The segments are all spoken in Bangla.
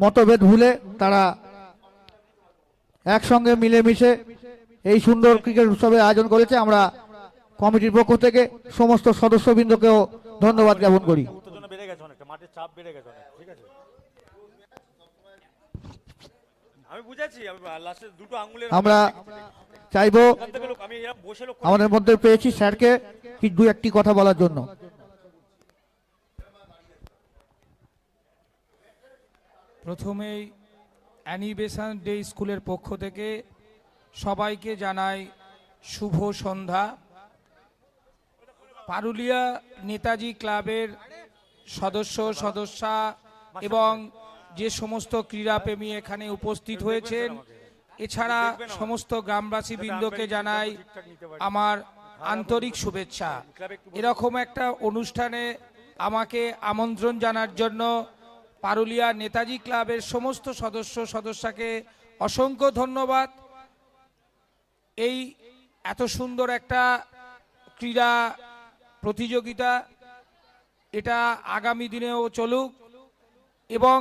মতভেদ ভুলে তারা একসঙ্গে মিলেমিশে এই সুন্দর ক্রিকেট উৎসবের আয়োজন করেছে। আমরা কমিটির পক্ষ থেকে সমস্ত সদস্যবৃন্দকেও ধন্যবাদ জ্ঞাপন করি। আমরা চাইব আমাদের মধ্যে পেয়েছি স্যারকে কি দু একটি কথা বলার জন্য। প্রথমেই অ্যানিভেশন ডে স্কুলের পক্ষ থেকে সবাইকে জানাই শুভ সন্ধ্যা। পারুলিয়া নেতাজি ক্লাবের সদস্য, সদস্যা এবং যে সমস্ত ক্রীড়াপ্রেমী এখানে উপস্থিত হয়েছেন, এছাড়া সমস্ত গ্রামবাসী বৃন্দকে জানাই আমার আন্তরিক শুভেচ্ছা। এরকম একটা অনুষ্ঠানে আমাকে আমন্ত্রণ জানার জন্য পারুলিয়া নেতাজি ক্লাবের সমস্ত সদস্য সদস্যকে অসংখ্য ধন্যবাদ। এই এত সুন্দর একটা ক্রীড়া প্রতিযোগিতা, এটা আগামী দিনেও চলুক এবং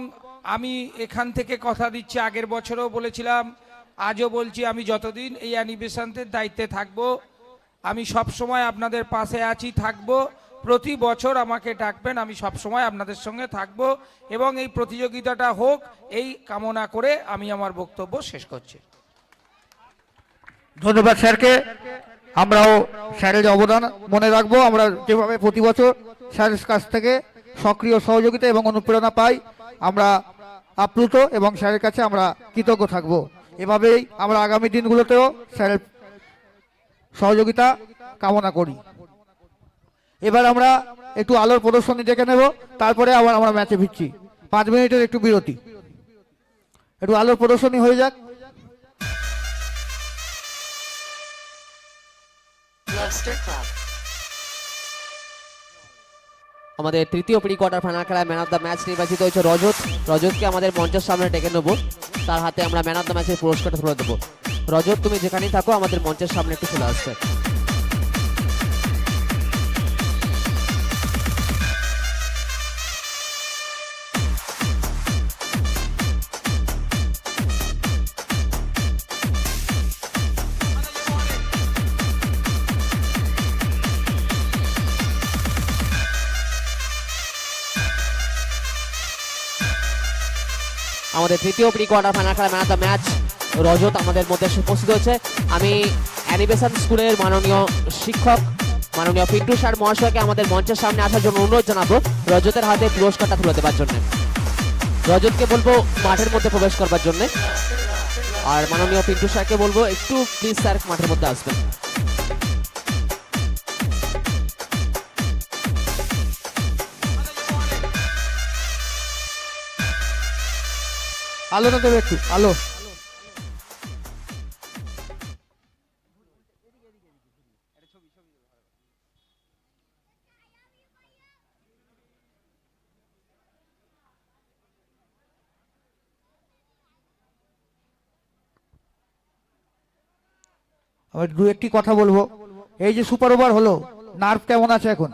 আমি এখান থেকে কথা দিচ্ছি, আগের বছরও বলেছিলাম, আজও বলছি আমি যতদিন এই অ্যানিভেশনের দায়িত্বে থাকব, আমি সব সময় আপনাদের পাশে আছি, থাকব। প্রতি বছর আমাকে ডাকবেন, আমি সব সময় আপনাদের সঙ্গে থাকব এবং এই প্রতিযোগিতাটা হোক, এই কামনা করে আমি আমার বক্তব্য শেষ করছি। ধন্যবাদ স্যারকে। আমরাও স্যারের অবদান মনে রাখব, আমরা যেভাবে প্রতি বছর স্যারের কাছ থেকে সক্রিয় সহযোগিতা এবং অনুপ্রেরণা পাই, আমরা আপ্লুত এবং স্যারের কাছে আমরা কৃতজ্ঞ থাকব। এভাবেই আমরা আগামী দিনগুলোতেও স্যারের সহযোগিতা কামনা করি। এবার আমরা একটু আলোর প্রদর্শনী দেখে নেব, তারপরে আবার আমরা ম্যাচে ফিরছি। পাঁচ মিনিটের একটু বিরতি। একটু আলোর প্রদর্শনী হয়ে যাক। আমাদের তৃতীয় প্রি কোয়ার্টার ফাইনাল খেলায় ম্যান অফ দ্য ম্যাচ নির্বাচিত হয়েছে রজত। রজতকে আমাদের মঞ্চের সামনে ডেকে নেব। তার হাতে আমরা ম্যান অফ দ্য ম্যাচের পুরস্কারটা তুলে দেবো। রজত, তুমি যেখানেই থাকো, আমাদের মঞ্চের সামনে একটু চলে আসবে। আমাদের তৃতীয় প্রি কোয়ার্টার ফাইনাল খেলা man of the match Rajat আমাদের মধ্যে উপস্থিত হয়েছে। আমি অ্যানিমেশন স্কুলের মাননীয় শিক্ষক, মাননীয় পিন্টু স্যার মহাশয়কে আমাদের মঞ্চের সামনে আসার জন্য অনুরোধ জানাব রজতের হাতে পুরস্কারটা তুলে দেওয়ার জন্য। রজতকে বলব মাঠের মধ্যে প্রবেশ করবার জন্য। আর মাননীয় পিন্টু স্যারকে বলব একটু প্লিজ স্যার মাঠের মধ্যে আসবেন। আলোটা দেবে একটু, আলো। আমি দু একটি কথা বলব। এই যে সুপার ওভার হলো নার্ভ কেমন আছে এখন?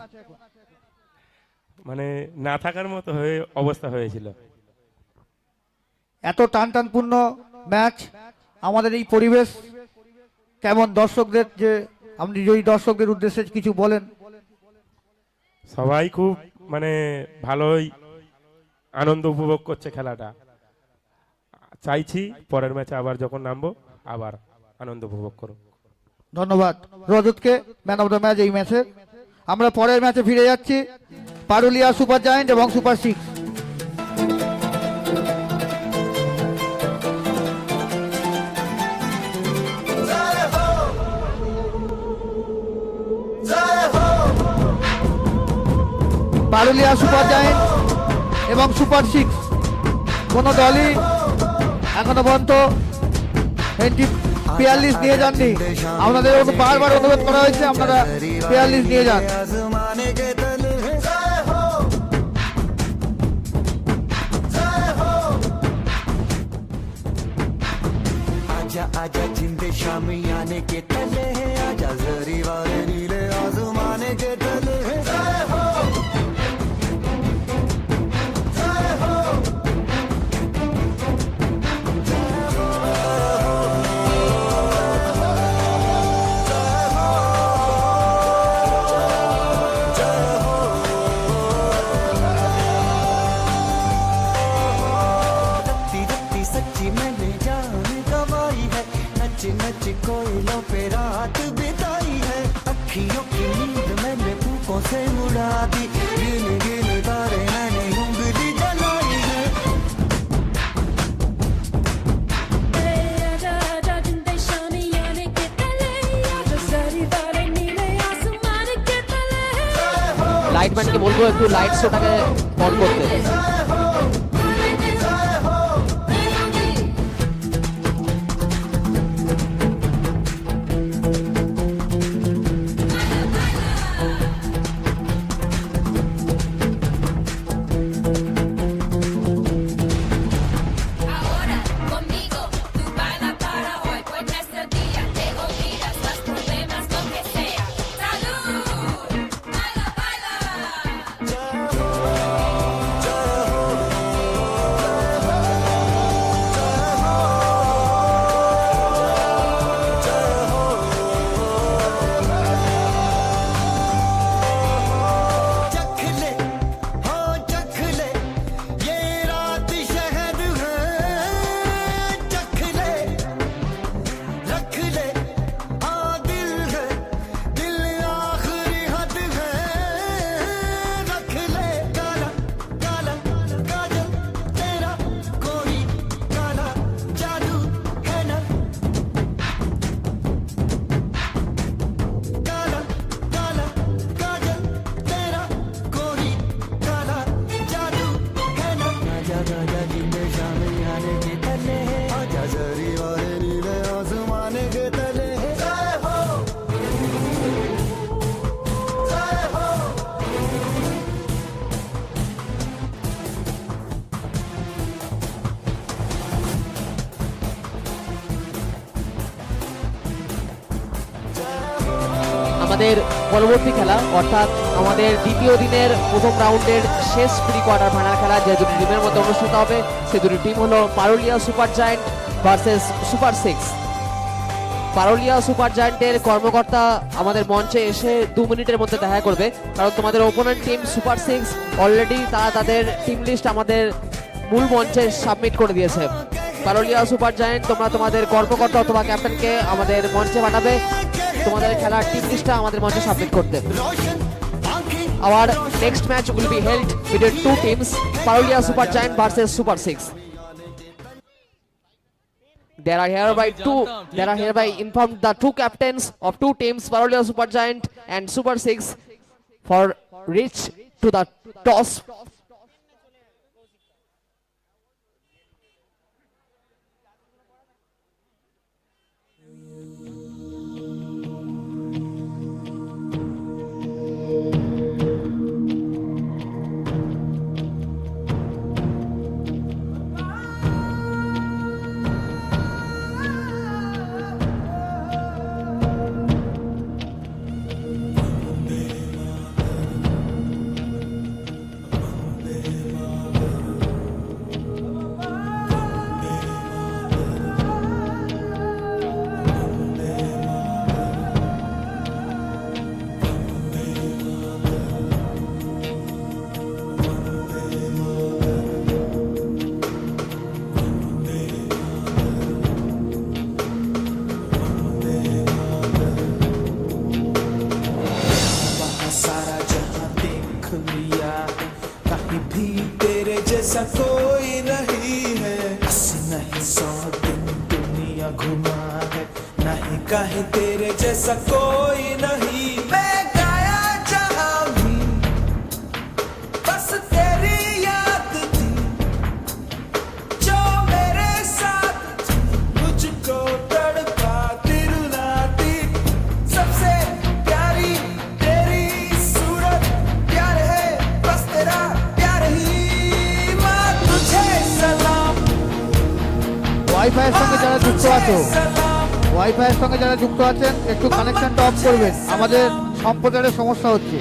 মানে না থাকার মতো হয়ে অবস্থা হয়েছিল। এত টান টানপূর্ণ ম্যাচ আমাদের এই পরিবেশ। কেমন দর্শকদের যে আপনি যদি দর্শকদের উদ্দেশ্যে কিছু বলেন। সবাই খুব মানে ভালোই আনন্দ উপভোগ করছে খেলাটা। চাইছি পরের ম্যাচে আবার যখন নামবো আবার আনন্দ উপভোগ করো ধন্যবাদ। রজতকে ম্যান অফ দ্য ম্যাচ এই ম্যাচে। আমরা পরের ম্যাচে ফিরে যাচ্ছি। পারুলিয়া সুপার জায়েন্ট এবং super six. Parulia super giant এবং সুপার সিক্স কোনো দলই এখনো পর্যন্ত এন্টি পেয়ার লিস্ট নিয়ে যাননি আপনাদের অনু- বারবার অনুরোধ করা হয়েছে আপনারা পেয়ার লিস্ট নিয়ে যান आजा आजा जिंदे शामी आने के तले है आजा जरी वाले दी गिन गिन तारे मैंने उंगली जलाई है आजा आजा जिंदे शामी आने के तले आजा सारी वाले नीले आसमान के तले লাইটম্যানকে বলবো একটু লাইট শোটাকে অন করতে পরবর্তী খেলা, অর্থাৎ আমাদের দ্বিতীয় দিনের প্রথম রাউন্ডের শেষ প্রি কোয়ার্টার ফাইনাল খেলা যে দুটি টিমের মধ্যে অনুষ্ঠিত হবে, সে দুটি টিম হলো Parulia super giant versus super six. Parulia super জায়েন্টের কর্মকর্তা আমাদের মঞ্চে এসে দু মিনিটের মধ্যে দেখা করবে, কারণ তোমাদের opponent team super six already তারা তাদের টিম লিস্ট আমাদের মূল মঞ্চে সাবমিট করে দিয়েছে। পারুলিয়া সুপার জায়েন্ট, তোমরা তোমাদের কর্মকর্তা অথবা ক্যাপ্টেনকে আমাদের মঞ্চে পাঠাবে। তোমাদের খেলার টিম লিস্টটা আমাদের মঞ্চে সাবমিট করতে our next match will be held between two teams Parulia super giant versus super six There are hereby two. There are hereby informed the two captains of two teams, Parolia Super Giant and Super Six, for reach to the toss जैसा कोई नहीं है। बस नहीं सौ दिन दुनिया घुमा है। नहीं कहीं तेरे जैसा कोई नहीं मैं ওয়াইফাইয়ের সঙ্গে যারা যুক্ত আছেন একটু কানেকশনটা অফ করবেন। আমাদের সম্প্রচারের সমস্যা হচ্ছে।